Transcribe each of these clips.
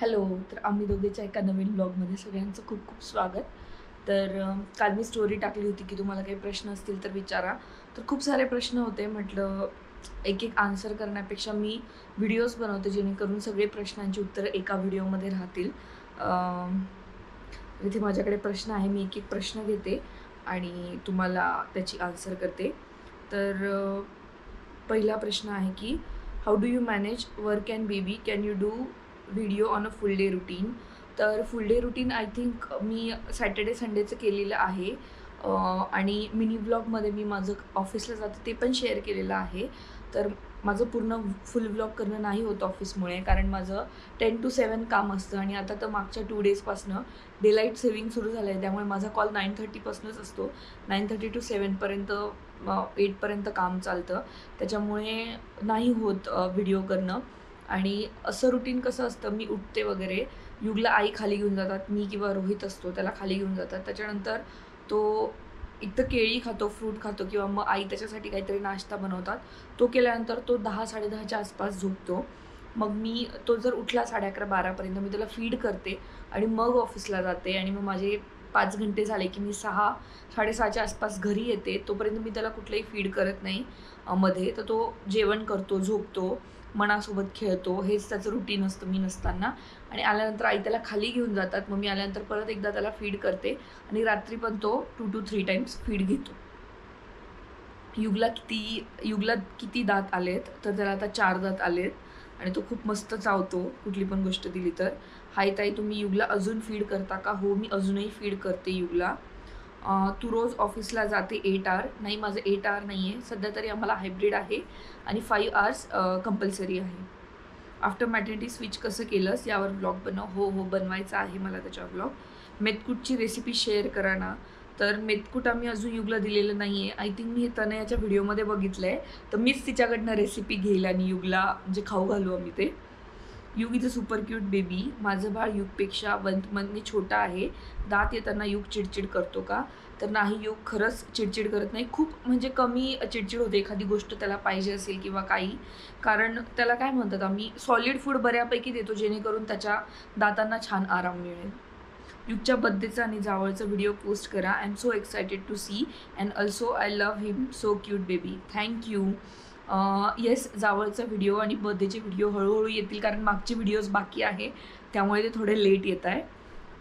Hello तर आम्ही दोघेच्या एका नवीन ब्लॉगमध्ये सगळ्यांचं खूप खूप स्वागत. तर काल मी स्टोरी टाकली होती की तुम्हाला काही प्रश्न असतील तर विचारा. तर खूप सारे प्रश्न होते म्हटलं एक एक आन्सर करण्यापेक्षा मी व्हिडिओज बनवते जेणेकरून सगळे प्रश्नांची उत्तरं एका व्हिडिओमध्ये राहतील. इथे माझ्याकडे प्रश्न आहे मी एक एक प्रश्न घेते आणि तुम्हाला त्याची आन्सर करते. तर पहिला प्रश्न आहे की how do you manage work and baby can you do video on a full day routine तर full day routine I think me Saturday संडेचं केलेलं आहे. आणि मिनी ब्लॉगमध्ये मी माझं ऑफिसला जाते ते पण शेअर केलेलं आहे. तर माझं पूर्ण फुल ब्लॉग करणं नाही होत ऑफिसमुळे कारण माझं टेन टू सेवन काम असतं. आणि आता तर मागच्या टू डेजपासनं डेलाईट सेविंग सुरू झालं आहे त्यामुळे माझा कॉल नाईन थर्टीपासूनच असतो. नाईन थर्टी टू सेवनपर्यंत एटपर्यंत काम चालतं. त्याच्यामुळे नाही होत व्हिडिओ करणं. आणि असं रुटीन कसं असतं मी उठते वगैरे युगला आई खाली घेऊन जातात मी किंवा रोहित असतो त्याला खाली घेऊन जातात. त्याच्यानंतर तो एक तर केळी खातो फ्रूट खातो किंवा मग आई त्याच्यासाठी काहीतरी नाश्ता बनवतात. तो केल्यानंतर तो दहा साडेदहाच्या आसपास झोपतो. मग मी तो जर उठला साडे अकरा बारापर्यंत मी त्याला फीड करते आणि मग ऑफिसला जाते आणि मग माझे पाच घंटे झाले की मी सहा साडेसहाच्या आसपास घरी येते. तोपर्यंत मी त्याला कुठलंही फीड करत नाही मध्ये. तर तो जेवण करतो झोपतो. मनासोबत खेळतो हेच त्याचं रुटीन असतं मी नसताना. आणि आल्यानंतर आई त्याला खाली घेऊन जातात मग मी आल्यानंतर परत एकदा त्याला फीड करते. आणि रात्री पण तो two two three times feed घेतो. युगला किती युगला किती दात आलेत तर त्याला आता चार दात आलेत. आणि तो खूप मस्त चावतो कुठली पण गोष्ट दिली तर. हाय ताई तुम्ही युगला अजून फीड करता का? हो मी अजूनही फीड करते युगला. तू रोज ऑफिसला जाते एट आवर नाही माझं एट आवर नाही आहे सध्या तरी आम्हाला हायब्रिड आहे आणि फाईव्ह आवर्स कंपल्सरी आहे. आफ्टर मॅटर्निटी स्विच कसं केलंस यावर ब्लॉग बनव. हो हो बनवायचा आहे मला त्याच्यावर ब्लॉग मेथकूटची रेसिपी शेअर करा ना. तर मेथकूट आम्ही अजून युगला दिलेलं नाही आहे आय थिंक मी हे तनयाच्या व्हिडिओमध्ये बघितलं आहे तर मीच तिच्याकडनं रेसिपी घेईल आणि युगला म्हणजे खाऊ घालू आम्ही ते. Yug is a super cute baby. माझं बाळ युगपेक्षा वन मंथने छोटा आहे. दात येताना युग चिडचिड करतो का? तर नाही युग खरंच चिडचिड करत नाही. खूप म्हणजे कमी चिडचिड होते. एखादी गोष्ट त्याला पाहिजे असेल किंवा काही. कारण त्याला काय म्हणतात आम्ही सॉलिड फूड बऱ्यापैकी देतो जेणेकरून त्याच्या दातांना छान आराम मिळेल. युगच्या बड्डेचा आणि जावळचा व्हिडिओ पोस्ट करा. I am so excited to see and also I love him so cute baby thank you yes जावळचा video आणि बर्थडेचे व्हिडिओ हळूहळू येतील कारण मागचे व्हिडिओज बाकी आहे. त्यामुळे ते थोडे लेट येत आहे.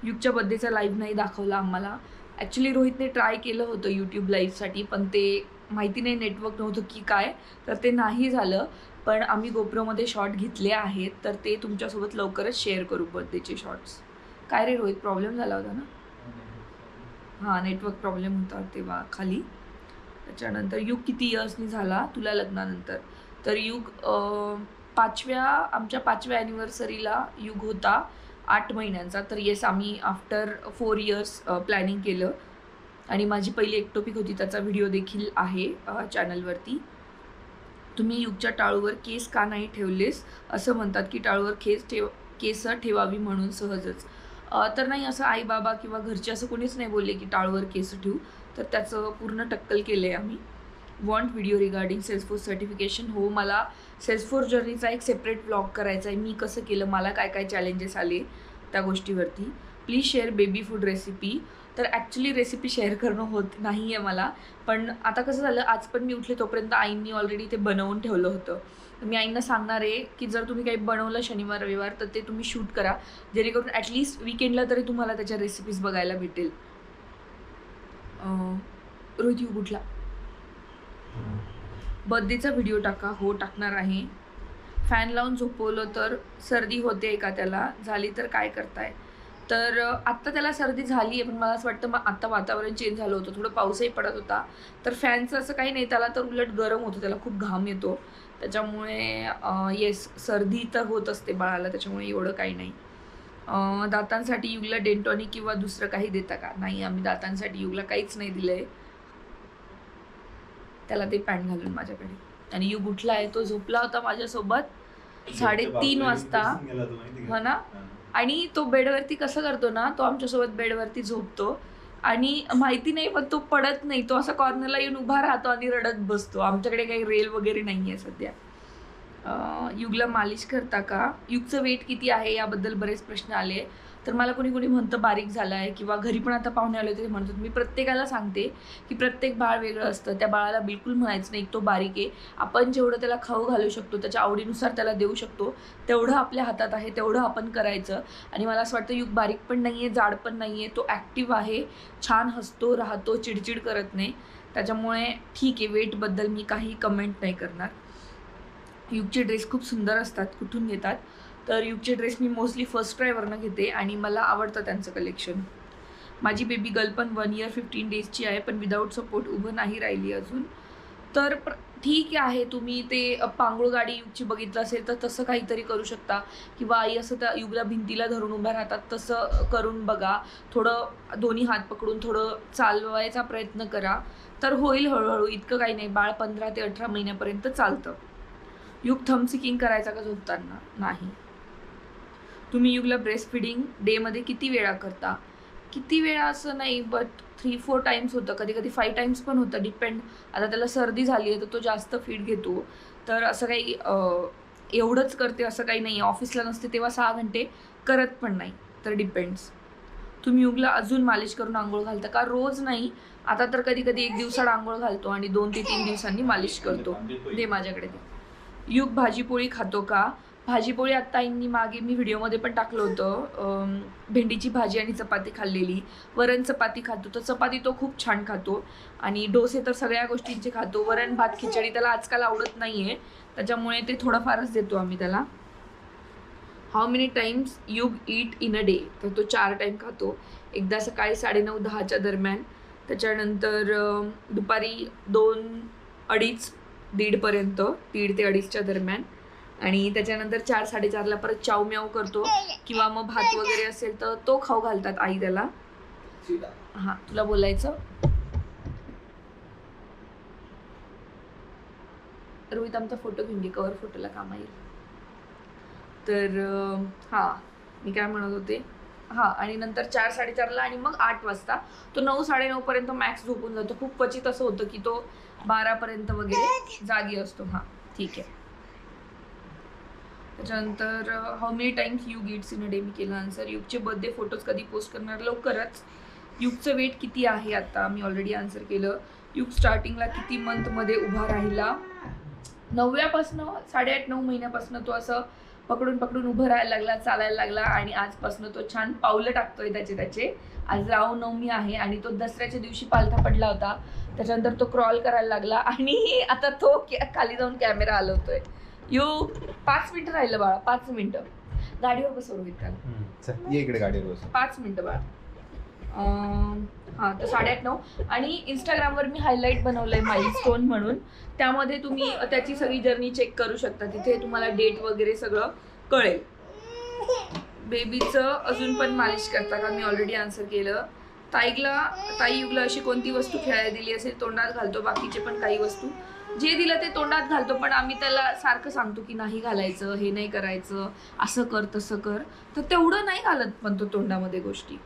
युगच्या बर्थडेचा लाईव्ह नाही दाखवला आम्हाला. ॲक्च्युली रोहितने ट्राय केलं होतं यूट्यूब लाईव्हसाठी पण ते माहिती नाही नेटवर्क नव्हतं की काय तर ते नाही झालं. पण आम्ही गोप्रोमध्ये शॉर्ट घेतले आहेत तर ते तुमच्यासोबत लवकरच शेअर करू बर्थडेचे शॉर्ट्स काय रे रोहित प्रॉब्लेम झाला होता ना? हां नेटवर्क प्रॉब्लेम होता तेव्हा खाली. त्याच्यानंतर युग किती इयर्सनी झाला तुला लग्नानंतर? तर युग पाचव्या आमच्या पाचव्या ॲनिव्हर्सरीला युग होता आठ महिन्यांचा. तर येस आम्ही आफ्टर फोर इयर्स प्लॅनिंग केलं. आणि माझी पहिली एक्टोपिक होती त्याचा व्हिडिओ देखील आहे चॅनलवरती तुम्ही युगच्या टाळूवर केस का नाही ठेवलेस? असं म्हणतात की टाळूवर केस ठेव केस ठेवावी म्हणून सहजच. तर नाही असं आई बाबा किंवा घरचे असं कोणीच नाही बोलले की टाळूवर केस ठेवू. तर त्याचं पूर्ण टक्कल केलं आहे आम्ही. Want video regarding Salesforce certification हो मला सेल्सफोर्स जर्नीचा एक सेपरेट ब्लॉग करायचा आहे. मी कसं केलं मला काय काय चॅलेंजेस आले त्या गोष्टीवरती. Please share baby food recipe तर ॲक्च्युली रेसिपी शेअर करणं होत नाही आहे मला. पण आता कसं झालं आज पण मी उठले तोपर्यंत आईंनी ऑलरेडी ते बनवून ठेवलं होतं. मी आईंना सांगणार आहे की जर तुम्ही काही बनवलं शनिवार रविवार तर ते तुम्ही शूट करा. जेणेकरून ॲटलिस्ट विकेंडला तरी तुम्हाला त्याच्या रेसिपीज बघायला भेटेल. रोहित यू कुठला बर्थडेचा व्हिडिओ टाका. हो टाकणार आहे. फॅन लावून झोपवलं तर सर्दी होते का त्याला? झाली तर काय करताय? तर आत्ता त्याला सर्दी झाली आहे पण मला असं वाटतं मग आत्ता वातावरण चेंज झालं होतं. थोडं पाऊसही पडत होता. तर फॅनचं असं काही नाही. त्याला तर उलट गरम होतं. त्याला खूप घाम येतो. त्याच्यामुळे येस सर्दी तर होत असते बाळाला. त्याच्यामुळे एवढं काही नाही. दातांसाठी युगला डेंटॉनिक किंवा दुसरं काही देता का? नाही आम्ही दातांसाठी युगला काहीच नाही दिलं आहे त्याला ते पॅन्ट घालून माझ्याकडे. आणि युग उठला आहे तो झोपला होता माझ्यासोबत. साडेतीन वाजता. हो ना? आणि तो बेडवरती कसं करतो ना तो आमच्यासोबत बेडवरती झोपतो. आणि माहिती नाही पण तो पडत नाही. तो असा कॉर्नरला येऊन उभा राहतो आणि रडत बसतो. आमच्याकडे काही रेल वगैरे नाही आहे सध्या. युगला मालिश करता का? युगचं वेट किती आहे? याबद्दल बरेच प्रश्न आले. तर मला कोणी कोणी म्हणतं बारीक झालं आहे किंवा घरी पण आता पाहुणे आले होते म्हणतात. मी प्रत्येकाला सांगते की प्रत्येक बाळ वेगळं असतं. त्या बाळाला बिलकुल म्हणायचं नाही तो बारीक आहे. आपण जेवढं त्याला खाऊ घालू शकतो त्याच्या आवडीनुसार त्याला देऊ शकतो तेवढं आपल्या हातात आहे तेवढं आपण करायचं. आणि मला असं वाटतं युग बारीक पण नाही आहे जाड पण नाही आहे तो ॲक्टिव्ह आहे छान हसतो राहतो चिडचिड करत नाही. त्याच्यामुळे ठीक आहे वेटबद्दल मी काही कमेंट नाही करणार. युगचे ड्रेस खूप सुंदर असतात कुठून घेतात? तर युगचे ड्रेस मी मोस्टली फर्स्ट ट्रायवरनं घेते आणि मला आवडतं त्यांचं कलेक्शन. माझी बेबी गर्ल पण वन इयर फिफ्टीन डेजची आहे पण विदाऊट सपोर्ट उभं नाही राहिली अजून. तर प्र ठीक आहे तुम्ही ते अ, पांगुळ गाडी युगची बघितलं असेल तर तसं काहीतरी करू शकता. किंवा आई असं त्या युगला भिंतीला धरून उभ्या राहतात तसं करून बघा. थोडं दोन्ही हात पकडून थोडं चालवायचा प्रयत्न करा. तर होईल हळूहळू इतकं काही नाही. बाळ पंधरा ते अठरा महिन्यापर्यंत चालतं. युग थम्सिकिंग करायचा का झोपताना? नाही. तुम्ही युगला ब्रेस्ट फिडिंग डेमध्ये किती वेळा करता? किती वेळा असं नाही बट थ्री फोर टाईम्स होतं. कधी कधी फाईव्ह टाईम्स पण होतं. डिपेंड आता त्याला सर्दी झाली आहे तर तो जास्त फीड घेतो. तर असं काही एवढंच करते असं काही नाही. ऑफिसला नसते तेव्हा सहा घंटे करत पण नाही. तर डिपेंड्स तुम्ही युगला अजून मालिश करून आंघोळ घालता का? रोज नाही. आता तर कधी कधी एक दिवसाला आंघोळ घालतो आणि दोन ते तीन दिवसांनी मालिश करतो. दे माझ्याकडे दे. युग भाजीपोळी खातो का? भाजीपोळी आत्ता आईंनी मागे मी व्हिडिओमध्ये पण टाकलं होतं. भेंडीची भाजी आणि चपाती खाल्लेली. वरण चपाती खातो. तर चपाती तो खूप छान खातो. आणि डोसे तर सगळ्या गोष्टींचे खातो. वरण भात खिचडी त्याला आजकाल आवडत नाही आहे त्याच्यामुळे ते थोडंफारच देतो आम्ही त्याला. हाऊ मेनी टाइम्स युग ईट इन अ डे तर तो चार टाईम खातो. एकदा सकाळी साडेनऊ दहाच्या दरम्यान. त्याच्यानंतर दुपारी दोन अडीच दीडपर्यंत दीड ते अडीचच्या दरम्यान. आणि त्याच्यानंतर चार साडेचारला परत चाव म्याव करतो. किंवा मग भात वगैरे असेल तर तो खाऊ घालतात आई त्याला. हा तुला बोलायचं? रोहित आमचा फोटो घेऊन घे कवर फोटोला काम येईल. तर हा मी काय म्हणत होते? हा आणि नंतर चार साडेचारला आणि मग आठ वाजता. तो नऊ साडेनऊ पर्यंत मॅक्स झोपून जातो. खूप क्वचित असं होतं की तो बारापर्यंत वगैरे जागी असतो. हा ठीक आहे. त्याच्यानंतर how many times you gets in a day मी केलं आन्सर युगचे बर्थडे फोटोज कधी पोस्ट करणार? लवकरच. युगचं वेट किती आहे आता? मी ऑलरेडी आन्सर केलं. युग स्टार्टिंगला किती मंथमध्ये उभा राहिला? नवव्यापासनं साडेआठ नऊ महिन्यापासनं तो असं पकडून पकडून उभं राहायला लागला चालायला लागला आणि आजपासनं तो छान पावलं टाकतोय त्याचे त्याचे. आज रामनवमी आहे आणि तो दसऱ्याच्या दिवशी पालथा पडला होता. त्याच्यानंतर तो क्रॉल करायला लागला आणि आता तो खाली जाऊन कॅमेरा हलवतोय. यू पाच मिनिटं राहिलं बाळा पाच मिनिटं. गाडीवर बसव त्याला इकडे गाडीवर बस पाच मिनिटं बाळा. हां तर साडेआठ नऊ. आणि इंस्टाग्रामवर मी हायलाईट बनवलं बनवलंय माइलस्टोन म्हणून. त्यामध्ये तुम्ही त्याची सगळी जर्नी चेक करू शकता. तिथे तुम्हाला डेट वगैरे सगळं कळेल. बेबीचं अजून पण मालिश करता का? मी ऑलरेडी आन्सर केलं. ताईला ताई युगला अशी कोणती वस्तू खेळायला दिली असेल तोंडात घालतो. बाकीचे पण काही वस्तू. जे दिलं ते तोंडात घालतो पण आम्ही त्याला सारखं सांगतो की नाही घालायचं हे नाही करायचं असं कर तसं कर. तर तेवढं नाही घालत पण तो तोंडामध्ये गोष्टी.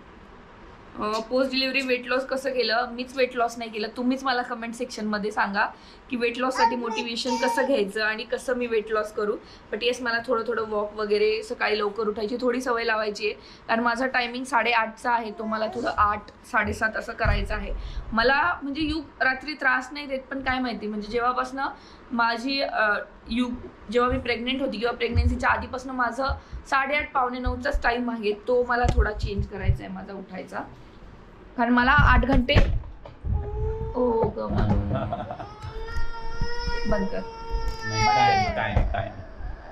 पोस्ट डिलिव्हरी वेट लॉस कसं केलं? मीच वेट लॉस नाही केलं. तुम्हीच मला कमेंट सेक्शनमध्ये सांगा की वेट लॉससाठी मोटिवेशन कसं घ्यायचं आणि कसं मी वेट लॉस करू. बट येस मला थोडं थोडं वॉक वगैरे सकाळी लवकर उठायची थोडी सवय लावायची आहे. कारण माझा टायमिंग साडेआठचा आहे. तो मला थोडं आठ साडेसात असं करायचं आहे. मला म्हणजे यू रात्री त्रास नाही देत पण काय माहिती? म्हणजे जेव्हापासनं माझी युग जेव्हा मी प्रेग्नेंट होती किंवा प्रेग्नेन्सीच्या आधीपासून माझं साडेआठ पावणे नऊचाच टाईम आहे तो मला थोडा चेंज करायचा आहे माझा उठायचा कारण मला आठ घंटे ओ ग. बंद कर.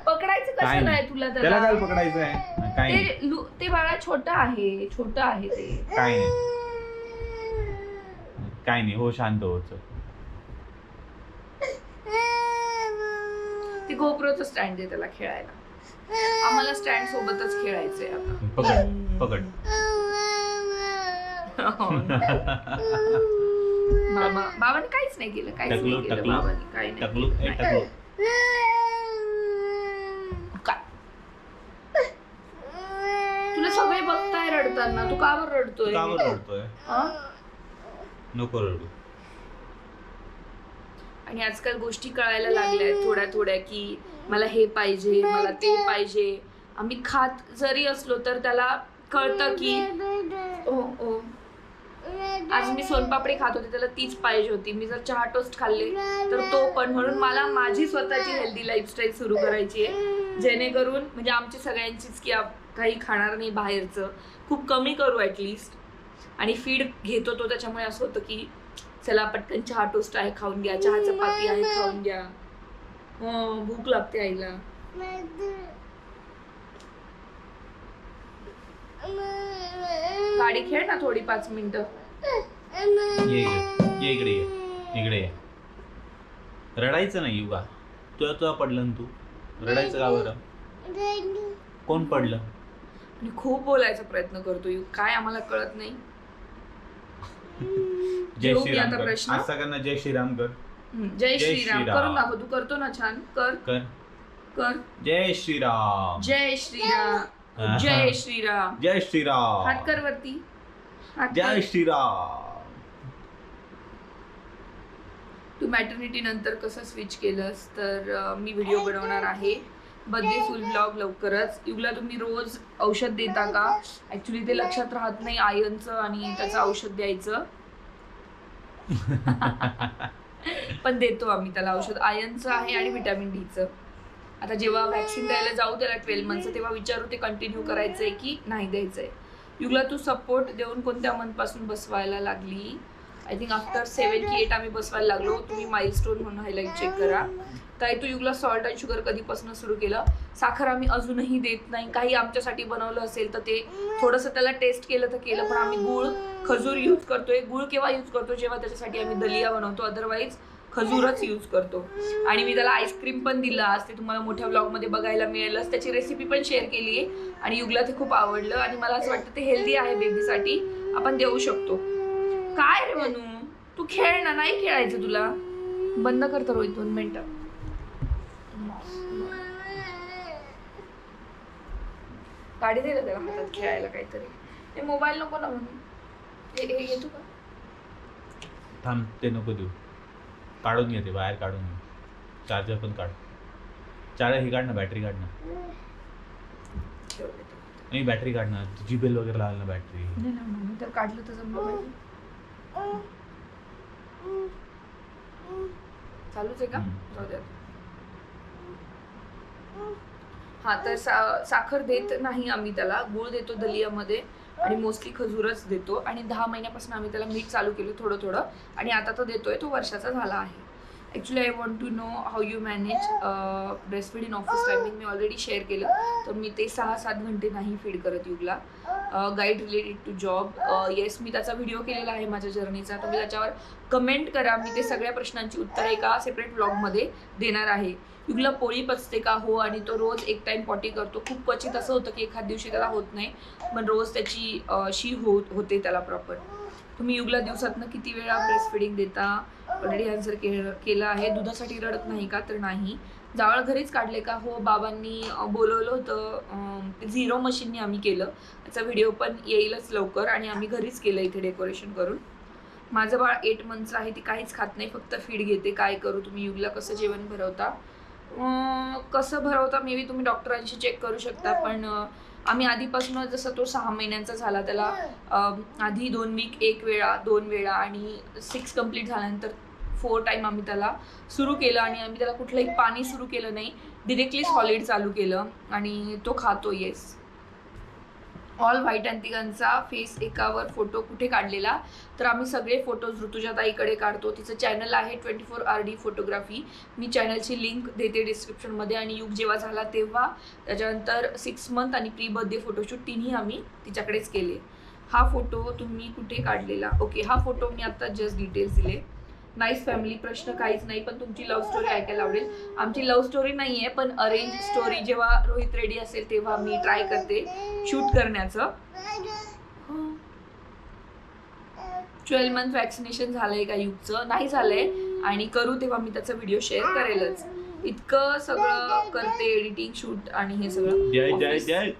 पकडायचं कसं नाही. तुला त्याला काय पकडायचं आहे काय नाही ते लु- ते बाळा छोटं आहे छोटं आहे ते काय नाही काय नाही हो शांत हो चल. ते गोप्रोचं स्टँड आहे त्याला खेळायला आम्हाला स्टँड सोबतच खेळायचंय आता पकड पकड हो ना. बाबा बाबाने काहीच नाही केलं काहीच टकलू, नाही केलं टकलू. बाबाने काही नाही टकलू ए, केलं. टकलू काय? तुला सगळे बघताय रडताना तू का बरं रडतोय का बरं रडतोय हा? नको रडू आणि आजकाल गोष्टी कळायला लागल्या थोड्या थोड्या की मला हे पाहिजे मला ते पाहिजे. आम्ही खात जरी असलो तर त्याला कळतं की ओ ओ. आज मी सोनपापडी खात होते त्याला तीच पाहिजे होती. मी जर चहा टोस्ट खाल्ले तर तो पण. म्हणून मला माझी स्वतःची हेल्दी लाईफस्टाईल सुरू करायची आहे. जेणेकरून म्हणजे आमची सगळ्यांचीच की काही खाणार नाही बाहेरचं. खूप कमी करू ॲटलिस्ट आणि फीड घेतो तो त्याच्यामुळे असं होतं की चला पटकन चहा टोस्ट आहे खाऊन घ्या. चहा चपाती आहे खाऊन घ्या. हो भूक लागते आईला. गाडी खेळ ना थोडी पाच मिनिटं. ये इकडे ये इकडे ये इकडे ये. रडायचं नाही युगा. तुला तुला पडलं ना तू. रडायचं का बरं? कोण पडलं? आणि खूप बोलायचा प्रयत्न करतो यू काय आम्हाला कळत नाही. जय घेऊ मी श्रीराम आता कर प्रश्न? आज सगळ्यांना जय श्रीराम कर हम्म, जय जय श्रीराम श्रीराम. करून दाखव तू करतो ना छान. कर. कर. कर. जय श्रीराम जय श्रीराम जय श्रीराम जय हात श्रीराम कर वरती. हात जय कर. श्रीराम तू मॅटर्निटी नंतर कसं स्विच केलंस? तर अं, मी व्हिडिओ बनवणार आहे. बर्थडे फुल ब्लॉग लवकरच. युगला तुम्ही रोज औषध देता का? ऍक्च्युली ते लक्षात राहत नाही आयनचं आणि त्याचं औषध द्यायचं. पण देतो आम्ही त्याला औषध. आयनचं आहे आणि व्हिटॅमिन डीचं आता जेव्हा व्हॅक्सिन द्यायला जाऊ त्याला ट्वेल्व मंथचं तेव्हा विचारू ते कंटिन्यू करायचंय की नाही द्यायचंय. युगला तू सपोर्ट देऊन कोणत्या मंथपासून बसवायला लागली? आय थिंक आफ्टर सेवन की एट आम्ही बसवायला लागलो. तुम्ही माइलस्टोन म्हणून हायलाईट चेक करा. युगला सॉल्ट अँड शुगर कधीपासून सुरू केलं? साखर आम्ही अजूनही देत नाही. काही आमच्यासाठी बनवलं असेल तर ते थोडंसं त्याला टेस्ट केलं तर केलं. पण आम्ही गुळ खजूर यूज करतोय. गुळ केव्हा यूज करतो? जेव्हा त्याच्यासाठी आम्ही दलिया बनवतो. अदरवाईज खजूरच यूज करतो. आणि मी त्याला आईस्क्रीम पण दिलं आज. ते तुम्हाला मोठ्या ब्लॉगमध्ये बघायला मिळेलच. त्याची रेसिपी पण शेअर केली आहे. आणि युगला ते खूप आवडलं. आणि मला असं वाटतं ते हेल्दी आहे बेबीसाठी आपण देऊ शकतो. काय रे म्हणू तू खेळ ना नाही खेळायचं तुला? बंद करतो रोहित दोन मिनिटं. गाडी दे रे त्याला हातात खेळायला काहीतरी. हे मोबाईल नको ना म्हणून हे हे घेतो का? थांब ते नको देऊ. काढून घे ते बाहेर काढून घे. चार्जर पण काढ. चार्जर ही काढ ना बॅटरी काढ ना. नाही बॅटरी काढ ना. तुझी बेल वगैरे लावल ना बॅटरी नाही ना मम्मी तर काढलं तर चालूच आहे का. जाऊ द्या हा तर सा साखर देत नाही आम्ही त्याला. गूळ देतो दलियामध्ये आणि मोस्टली खजूरच देतो. आणि दहा महिन्यापासून आम्ही त्याला मीठ चालू केलं थोडं थोडं आणि आता तो देतोय तो वर्षाचा झाला आहे. Actually I want to know how you manage breastfeed in office timing me already share केलं. तर मी ते सहा सात घंटे नाही फीड करत युगला. Guide related to job yes मी त्याचा व्हिडिओ केलेला आहे माझ्या जर्नीचा तर मी त्याच्यावर कमेंट करा. मी ते सगळ्या प्रश्नांची उत्तरं एका सेपरेट ब्लॉगमध्ये देणार आहे. युगला पोळी पचते का? हो आणि तो रोज एक टाईम पॉटी करतो. खूप क्वचित असं होतं की एखाद दिवशी त्याला होत नाही पण रोज त्याची uh, शी हो होते त्याला प्रॉपर तुम्ही युगला दिवसातनं किती वेळा ब्रेस्ट फिडिंग देता? ऑलरेडी आन्सर के केलं आहे. दुधासाठी रडत नाही का? तर नाही. जावळ घरीच काढले का? हो बाबांनी बोलवलं होतं. झिरो मशीननी आम्ही केलं. त्याचा व्हिडिओ पण येईलच लवकर आणि आम्ही घरीच केलं इथे डेकोरेशन करून. माझं बाळ एट मंथचं आहे ती काहीच खात नाही फक्त फीड घेते. काय करू? तुम्ही युगला कसं जेवण भरवता? कसं भरवता? मे बी तुम्ही डॉक्टरांशी चेक करू शकता पण अं, आम्ही आधीपासूनच जसं तो सहा महिन्यांचा झाला त्याला आधी दोन वीक एक वेळा दोन वेळा आणि सिक्स कंप्लीट झाल्यानंतर फोर टाईम आम्ही त्याला सुरू केलं आणि आम्ही त्याला कुठलंही पाणी सुरू केलं नाही. डिरेक्टली सॉलिड चालू केलं आणि तो खातो येस ऑल व्हाईट आणि तिघांचा फेस एकावर फोटो कुठे काढलेला तर आम्ही सगळे फोटोज ऋतुजाताईकडे काढतो. तिचं चॅनल आहे twenty four R D photography मी चॅनलची लिंक देते डिस्क्रिप्शनमध्ये आणि युग जेव्हा झाला तेव्हा त्याच्यानंतर सिक्स मंथ आणि प्री बर्थडे फोटोशूट तिन्ही आम्ही तिच्याकडेच केले. हा फोटो तुम्ही कुठे काढलेला? ओके हा फोटो मी आत्ता जस्ट डिटेल्स दिले. नाईस फॅमिली प्रश्न काहीच नाही पण तुमची लव्ह स्टोरी ऐकायला आवडेल. आमची लव्ह स्टोरी नाही आहे पण अरेंज स्टोरी जेव्हा रोहित रेडी असेल तेव्हा मी ट्राय करते शूट करण्याचं. ट्वेल्व मंथ वॅक्सिनेशन झालंय का युगचं? नाही झालंय. आणि करू तेव्हा मी त्याचा व्हिडिओ शेअर करेलच. इतकं सगळं करते एडिटिंग शूट आणि हे सगळं. जय जय Office. Jai.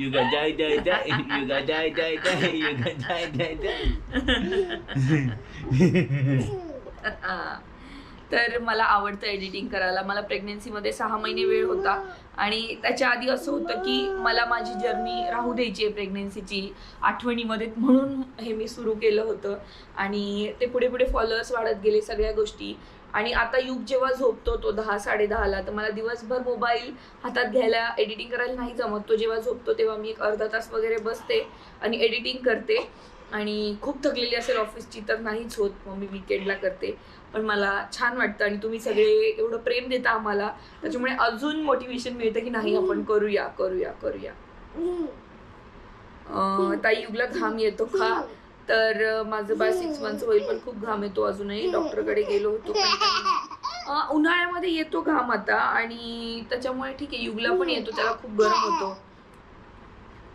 You gotta die, die, die. You gotta die, die, die. You gotta die, die, die. तर मला आवडतं एडिटिंग करायला. मला प्रेग्नेन्सीमध्ये सहा महिने वेळ होता. आणि त्याच्या आधी असं होतं की मला माझी जर्नी राहू द्यायची आहे प्रेग्नेन्सीची आठवणीमध्ये म्हणून हे मी सुरू केलं होतं. आणि ते पुढे पुढे फॉलोअर्स वाढत गेले सगळ्या गोष्टी. आणि आता युग जेव्हा झोपतो तो दहा साडे दहाला तर मला दिवसभर मोबाईल हातात घ्यायला एडिटिंग करायला नाही जमत. तो जेव्हा झोपतो तेव्हा मी एक अर्धा तास वगैरे बसते आणि एडिटिंग करते. आणि खूप थकलेली असेल ऑफिसची तर नाहीच होत. मग मी विकेंडला करते. पण मला छान वाटतं आणि तुम्ही सगळे एवढं प्रेम देता आम्हाला. त्याच्यामुळे अजून मोटिवेशन मिळतं की नाही आपण करूया करूया करूया. ताई युगला घाम येतो का? तर माझं बाय सिक्स मंथचं होईल पण खूप घाम येतो अजूनही. डॉक्टरकडे गेलो होतो. उन्हाळ्यामध्ये येतो घाम आता आणि त्याच्यामुळे ठीक आहे युगला पण येतो त्याला खूप गरम होतो.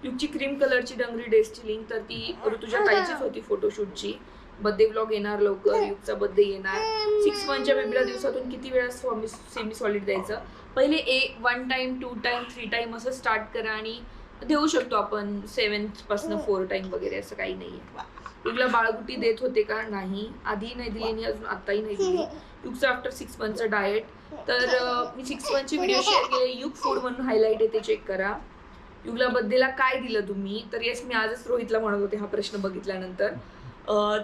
युगची क्रीम कलरची डंगरी ड्रेसची लिंक तर ती ऋतुजा ताईचीच होती फोटोशूटची बर्थडे ब्लॉग येणार लवकर युगचा बर्थडे येणार. सिक्स मंथच्या बेबीला दिवसातून किती वेळा सेमी सॉलिड द्यायचं? पहिले a one time two time three time असं स्टार्ट करा आणि देऊ शकतो आपण सेवन्थपासून फोर टाइम वगैरे असं काही नाहीये. युगला बाळगुटी देत होते का? नाही. आधी नाही दिली आणि अजून आताही नाही दिली. युगचं आफ्टर सिक्स मंथचं डाएट तर मी सिक्स मंथचे व्हिडिओ शेअर केले. युग फूड म्हणून हायलाईट आहे ते चेक करा. युगला बर्थडेला काय दिलं तुम्ही? तर येस मी आजच रोहितला म्हणत होते हा प्रश्न बघितल्यानंतर.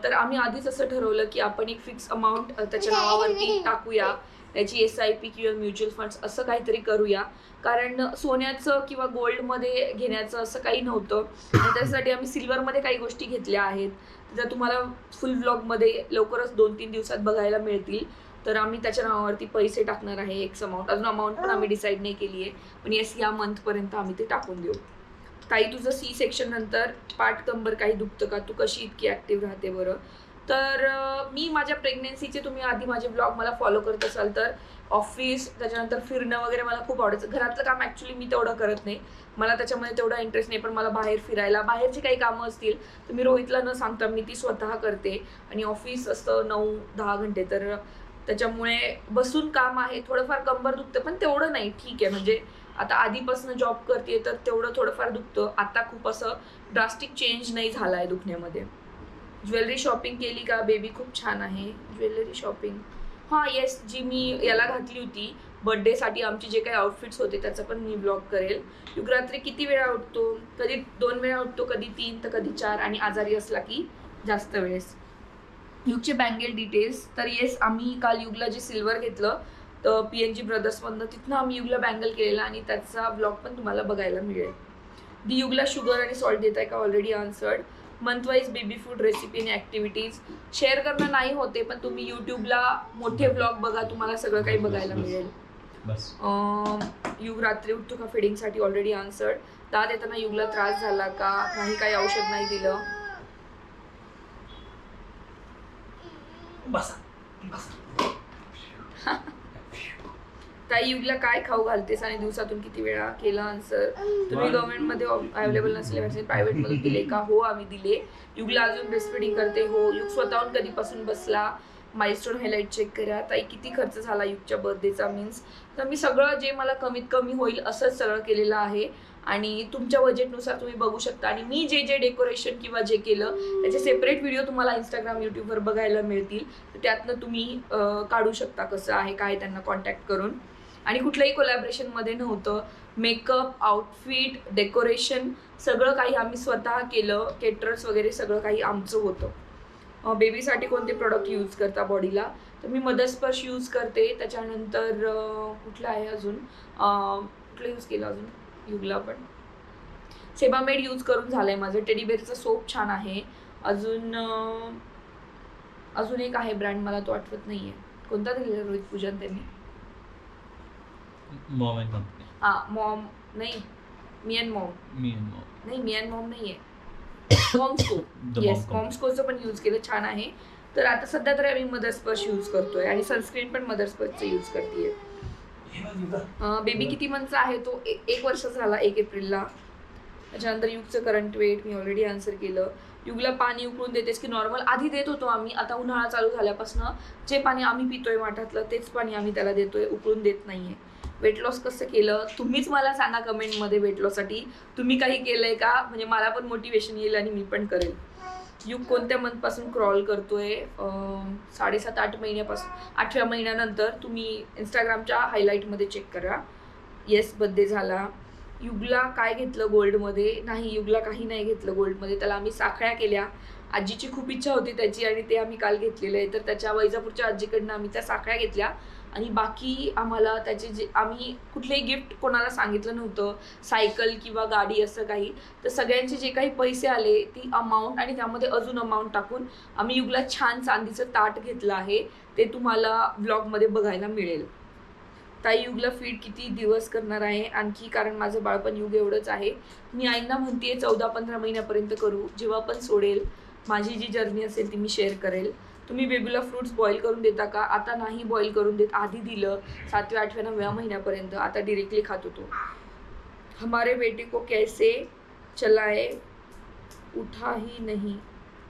तर आम्ही आधीच असं ठरवलं की आपण एक फिक्स अमाऊंट त्याच्या नावावरती टाकूया. त्याची एस आय पी किंवा म्युच्युअल फंड्स असं काहीतरी करूया. कारण सोन्याचं किंवा गोल्डमध्ये घेण्याचं असं काही नव्हतं. आणि त्यासाठी आम्ही सिल्वरमध्ये काही गोष्टी घेतल्या आहेत. त्या तुम्हाला फुल ब्लॉगमध्ये लवकरच दोन तीन दिवसात बघायला मिळतील. तर आम्ही त्याच्या नावावरती पैसे टाकणार आहे एक्स अमाऊंट अजून अमाऊंट पण आम्ही डिसाईड नाही केली आहे पण येस या मंथपर्यंत आम्ही ते टाकून देऊ. ताई तुझं सी सेक्शन नंतर पाठ कंबर काही दुखतं का? तू कशी इतकी ॲक्टिव्ह राहते बरं? तर मी माझ्या प्रेग्नेन्सीचे तुम्ही आधी माझे ब्लॉग मला फॉलो करत असाल तर ऑफिस त्याच्यानंतर फिरणं वगैरे मला खूप आवडायचं. घरातलं काम ॲक्च्युली मी तेवढं करत नाही. मला त्याच्यामध्ये तेवढा इंटरेस्ट नाही पण मला बाहेर फिरायला बाहेरची काही कामं असतील तर मी रोहितला न सांगता मी ती स्वतः करते. आणि ऑफिस असतं नऊ दहा घंटे. तर त्याच्यामुळे बसून काम आहे. थोडंफार कंबर दुखतं पण तेवढं नाही. ठीक आहे. म्हणजे आता आधीपासून जॉब करते तर तेवढं थोडंफार दुखतं. आता खूप असं ड्रास्टिक चेंज नाही झाला आहे दुखण्यामध्ये. ज्वेलरी शॉपिंग केली का? बेबी खूप छान आहे. ज्वेलरी शॉपिंग हां येस जी मी याला घातली होती. बड्डेसाठी आमचे जे काही आउटफिट्स होते त्याचा पण मी ब्लॉग करेल. युग रात्री किती वेळा उठतो? कधी दोन वेळा उठतो कधी तीन तर कधी चार आणि आजारी असला की जास्त वेळेस. युगचे बँगेल डिटेल्स तर येस आम्ही काल युगला जे सिल्वर घेतलं तर पी एन जी ब्रदर्समधनं तिथनं आम्ही युगला बँगल केलेला आणि त्याचा ब्लॉग पण तुम्हाला बघायला मिळेल. दी युगला शुगर आणि सॉल्ट देत आहे का already answered month wise baby food recipe आणि ॲक्टिव्हिटीज शेअर करणं नाही होते पण तुम्ही यूट्यूबला मोठे ब्लॉग बघा तुम्हाला सगळं काही बघायला मिळेल. युग रात्री उठतो का फिडिंगसाठी ऑलरेडी आन्सर्ड दात येताना युगला त्रास झाला का? नाही काही औषध नाही दिलं. बसा बसा. ताई युगला काय खाऊ घालतेस आणि दिवसातून किती वेळा केलं आन्सर तुम्ही गव्हर्नमेंटमध्ये अवेलेबल नसले व्हॅक्सिन प्रायव्हेटमध्ये दिले का? हो आम्ही दिले. युगला अजून ब्रेस्ट फिडिंग करते. हो युग स्वतःहून कधीपासून बसला? माइलस्टोन हायलाईट चेक करा. ताई किती खर्च झाला युगच्या बर्थडेचा मीन्स तर मी सगळं जे मला कमीत कमी होईल असंच सगळं केलेलं आहे. आणि तुमच्या बजेटनुसार तुम्ही बघू शकता. आणि मी जे जे डेकोरेशन किंवा जे केलं त्याचे सेपरेट व्हिडिओ तुम्हाला इंस्टाग्राम यूट्यूबवर बघायला मिळतील. तर त्यातनं तुम्ही काढू शकता कसं आहे काय त्यांना कॉन्टॅक्ट करून. आणि कुठल्याही कोलॅबरेशनमध्ये नव्हतं. मेकअप आउटफिट डेकोरेशन सगळं काही आम्ही स्वतः केलं. केटरर्स वगैरे सगळं काही आमचं होतं. बेबीसाठी कोणते प्रोडक्ट यूज करता बॉडीला तर मी मदस्पर्श यूज करते. त्याच्यानंतर कुठलं आहे अजून? कुठलं यूज केलं अजून? युगला पण. सेबामेड यूज करून झालं आहे माझं टेडीबेरचं सोप छान आहे. अजून अजून एक आहे ब्रँड मला तो आठवत नाही आहे कोणता दिलेला रोहित पूजन त्यांनी? मॉम अँड कंपनी हा मॉम नाही मी अँड मॉम मी mom. नाही मी and mom Momsco yes mom company. मॉम्सकोचं पण यूज केलं छान आहे. तर आता सध्या तर आम्ही मदर्सपर्श यूज करतोय आणि सनस्क्रीन पण मदर्सपर्शचं यूज करते बेबी किती मंथचा आहे तो? ए- एक वर्ष झाला एक एप्रिलला. त्याच्यानंतर युगचं करंट वेट मी ऑलरेडी आन्सर केलं. युगला पाणी उकळून देतेस की नॉर्मल आधी देत होतो आम्ही. आता उन्हाळा चालू झाल्यापासून जे पाणी आम्ही पितोय वाटातलं तेच पाणी आम्ही त्याला देतोय. उकळून देत नाहीये. वेट लॉस कसं केलं? तुम्हीच मला सांगा कमेंटमध्ये वेट लॉससाठी तुम्ही काही केलंय का? म्हणजे मला पण मोटिवेशन येईल आणि मी पण करेल. युग कोणत्या मंथपासून क्रॉल करतोय? साडेसात आठ महिन्यापासून आठव्या महिन्यानंतर तुम्ही इंस्टाग्रामच्या हायलाईटमध्ये चेक करा. येस बड्डे झाला. युगला काय घेतलं गोल्डमध्ये नाही युगला काही नाही घेतलं गोल्डमध्ये त्याला आम्ही साखळ्या केल्या. आजीची खूप इच्छा होती त्याची आणि ते आम्ही काल घेतलेलं आहे. तर त्याच्या वैजापूरच्या आजीकडनं आम्ही त्या साखळ्या घेतल्या. आणि बाकी आम्हाला त्याचे जे आम्ही कुठलेही गिफ्ट कोणाला सांगितलं नव्हतं. सायकल किंवा गाडी असं काही. तर सगळ्यांचे जे काही पैसे आले ती अमाऊंट आणि त्यामध्ये अजून अमाऊंट टाकून आम्ही युगला छान चांदीचं ताट घेतलं आहे. ते तुम्हाला ब्लॉगमध्ये बघायला मिळेल. ताई युगला फीड किती दिवस करणार आहे? आणखी कारण माझं बाळपण युग एवढंच आहे. मी आईंना म्हणते चौदा पंधरा महिन्यापर्यंत करू. जेव्हा पण सोडेल माझी जी जर्नी असेल ती मी शेअर करेल. तुम्ही बेबीला फ्रुट्स बॉईल करून देता का? आता नाही बॉईल करून देत आधी दिलं सातव्या आठव्या नवव्या महिन्यापर्यंत. आता डिरेक्टली खात होतो हमारे बेटे को कैसे चलाए? उठा ही नाही.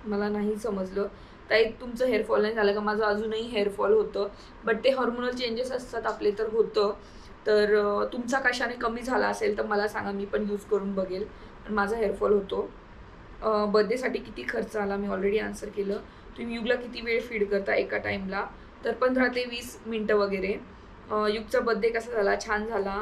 मला नाही समजलं. ताई तुमचं हेअरफॉल नाही झालं का? माझं अजूनही हेअरफॉल होतं. बट ते हॉर्मोनल चेंजेस असतात आपले तर होतं. तर तुमचा कशाने कमी झाला असेल तर मला सांगा. मी पण यूज करून बघेल. पण माझा हेअरफॉल होतो. बर्थडेसाठी किती खर्च आला? मी ऑलरेडी आन्सर केलं. तुम्ही युगला किती वेळ फीड करता एका टाईमला तर पंधरा ते वीस मिनटं वगैरे. युगचा बर्थडे कसा झाला? छान झाला.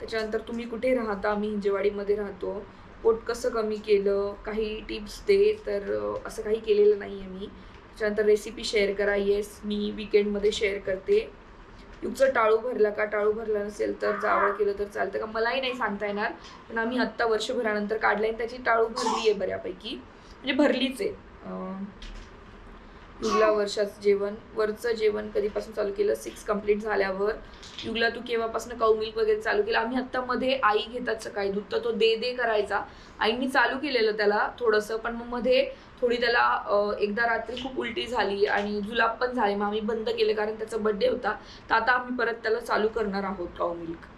त्याच्यानंतर तुम्ही कुठे राहता? आम्ही हिंजेवाडीमध्ये राहतो. पोट कसं कमी केलं? काही टिप्स दे. तर असं काही केलेलं नाही आहे मी. त्याच्यानंतर रेसिपी शेअर करा. येस मी विकेंडमध्ये शेअर करते. युगचं टाळू भरला का? टाळू भरला नसेल तर जावळ केलं तर चालतं का? मलाही नाही सांगता येणार. पण आम्ही आत्ता वर्षभरानंतर काढलं आणि त्याची टाळू भरली आहे बऱ्यापैकी. म्हणजे भरलीच आहे. युगला वर्षाचं जेवण वरचं जेवण कधीपासून चालू केलं? सिक्स कंप्लीट झाल्यावर. युगला तू केव्हापासून काऊ मिल्क वगैरे चालू केलं? आम्ही आत्ता मध्ये आई घेतात सकाळी. दूध तर तो दे दे करायचा. आईनी चालू केलेलं त्याला थोडंसं पण मग मध्ये थोडी त्याला एकदा रात्री खूप उलटी झाली आणि जुलाब पण झाले. मग आम्ही बंद केले कारण त्याचा बड्डे होता. तर आता आम्ही परत त्याला चालू करणार आहोत cow milk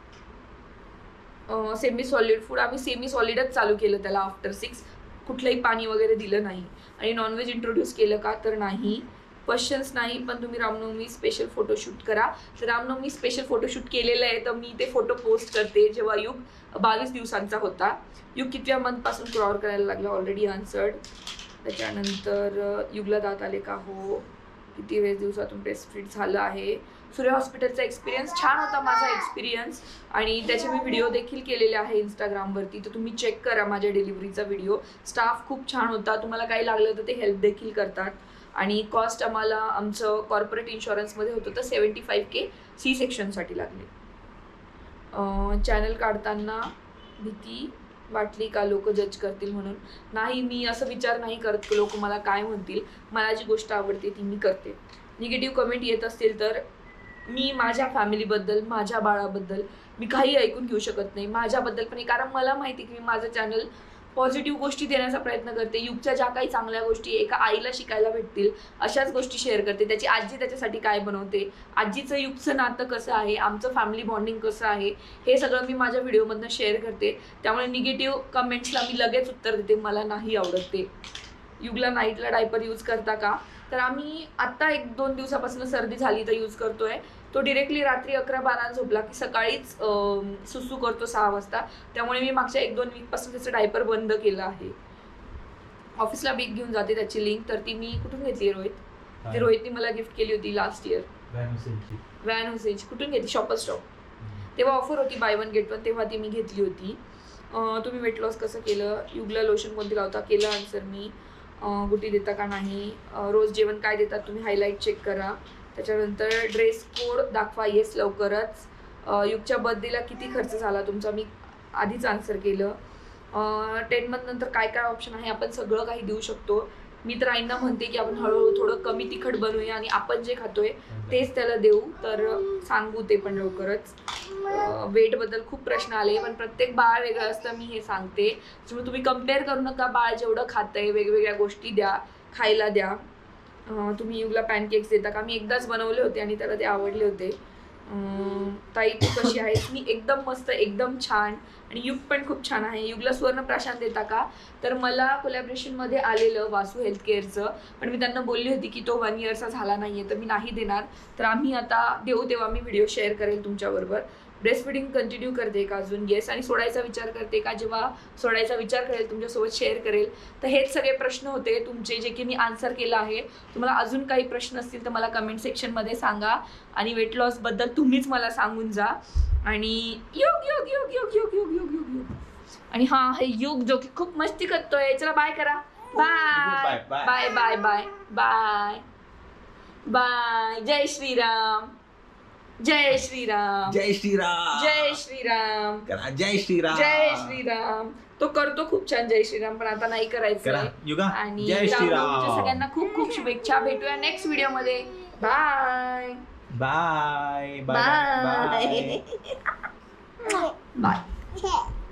semi solid food आम्ही सेमी सॉलिडच चालू केलं त्याला आफ्टर सिक्स कुठलंही पाणी वगैरे दिलं नाही. आणि नॉनव्हेज इंट्रोड्यूस केलं का तर नाही. क्वेश्चन्स नाही पण तुम्ही रामनवमी स्पेशल फोटोशूट करा. तर रामनवमी स्पेशल फोटोशूट केलेलं आहे तर मी ते फोटो पोस्ट करते. जेव्हा युग बावीस दिवसांचा होता. युग कितव्या मंथपासून क्रॉर करायला लागला ऑलरेडी आन्सर्ड त्याच्यानंतर युगला दात आले का? हो. किती वेळ दिवसातून ब्रेस्ट फीड झालं आहे. सूर्य हॉस्पिटलचा एक्सपिरियन्स छान होता माझा एक्सपिरियन्स आणि त्याचे मी व्हिडिओ देखील केलेले आहे इंस्टाग्रामवरती तर तुम्ही चेक करा माझ्या डिलिव्हरीचा व्हिडिओ स्टाफ खूप छान होता. तुम्हाला काही लागलं तर ते हेल्प देखील करतात. आणि कॉस्ट आम्हाला आमचं कॉर्पोरेट इन्शुरन्समध्ये होतं तर सेवन्टी फाईव्ह के सी सेक्शनसाठी लागले. चॅनल काढताना भीती वाटली का लोक जज करतील म्हणून? नाही मी असं विचार नाही करत लोक मला काय म्हणतील. मला जी गोष्ट आवडते ती मी करते. निगेटिव्ह कमेंट येत असतील तर मी माझ्या फॅमिलीबद्दल माझ्या बाळाबद्दल मी काही ऐकून घेऊ शकत नाही. माझ्याबद्दल पण कारण मला माहिती आहे की मी माझं चॅनल पॉझिटिव्ह गोष्टी देण्याचा प्रयत्न करते. युगच्या ज्या काही चांगल्या गोष्टी एका आईला शिकायला भेटतील अशाच गोष्टी शेअर करते. त्याची आजी त्याच्यासाठी काय बनवते? आजीचं युगचं नातं कसं आहे? आमचं फॅमिली बॉन्डिंग कसं आहे? हे सगळं मी माझ्या व्हिडिओमधनं शेअर करते. त्यामुळे निगेटिव्ह कमेंट्सला मी लगेच उत्तर देते. मला नाही आवडत. ते युगला नाईटला डायपर यूज करता का? तर आम्ही आत्ता एक दोन दिवसापासून सर्दी झाली तर यूज करतोय. तो डिरेक्टली रात्री अकरा बारा झोपला की सकाळीच सुसू करतो सहा वाजता. त्यामुळे मी मागच्या एक दोन वीकपासून त्याचं डायपर बंद केलं आहे. ऑफिसला बिग घेऊन जाते त्याची लिंक तर ती मी कुठून घेतली रोहित? ती रोहितनी मला गिफ्ट केली होती लास्ट इयर व्हॅन हुसेज कुठून घेतली? शॉपर स्टॉप तेव्हा ऑफर होती बाय वन गेट वन तेव्हा ती मी घेतली होती. तुम्ही वेट लॉस कसं केलं? युगला लोशन कोणती लावता? केलं आन्सर मी. गुटी देता का नाही? रोज जेवण काय देतात? तुम्ही हायलाईट चेक करा. त्याच्यानंतर ड्रेस कोड दाखवा येस लवकरच. युगच्या बर्थडेला किती खर्च झाला तुमचा? मी आधीच आन्सर केलं. टेन मंथ नंतर काय काय ऑप्शन आहे? आपण सगळं काही देऊ शकतो. मी तर आईंना म्हणते की आपण हळूहळू थोडं कमी तिखट बनवूया आणि आपण जे खातोय तेच त्याला देऊ. तर सांगू ते पण लवकरच. वेटबद्दल खूप प्रश्न आले पण प्रत्येक बाळ वेगळं असतं मी हे सांगते. त्यामुळे तुम्ही कंपेअर करू नका बाळ जेवढं खातंय वेगवेगळ्या गोष्टी द्या खायला द्या. तुम्ही युगला पॅनकेक्स देता. का मी एकदाच बनवले होते आणि त्याला ते आवडले होते. ताई तू कशी आहेस? मी एकदम मस्त एकदम छान आणि युग पण खूप छान आहे. युगला सुवर्ण प्राशांत देता का? तर मला कोलॅबरेशनमध्ये आलेलं वासू हेल्थ केअरचं पण मी त्यांना बोलली होती की तो वन इयरचा झाला नाही आहे तर मी नाही देणार. तर आम्ही आता देऊ तेव्हा मी व्हिडिओ शेअर करेल तुमच्याबरोबर. ब्रेस्ट फिडिंग कंटिन्यू करते का अजून. येस आणि सोडायचा विचार करते का? जेव्हा सोडायचा विचार करेल तुमच्यासोबत शेअर करेल तर हेच सगळे प्रश्न होते तुमचे जे की मी आन्सर केलं आहे. तुम्हाला अजून काही प्रश्न असतील तर मला कमेंट सेक्शनमध्ये सांगा आणि वेट लॉसबद्दल तुम्हीच मला सांगून जा. आणि योग योग योग योग योग योग योग योग योग. आणि हा हे युग जो की खूप मस्ती करतोय. चला बाय करा. Bye. Bye bye bye bye bye जय श्रीराम जय श्रीराम. जय श्रीराम. जय श्रीराम. करा जय श्रीराम. जय श्रीराम. तो करतो खूप छान जय श्रीराम पण आता नाही करा. करायचं युगा आणि जय श्रीराम. सगळ्यांना खूप खूप शुभेच्छा. भेटूया नेक्स्ट व्हिडिओमध्ये. Bye bye bye bye bye bye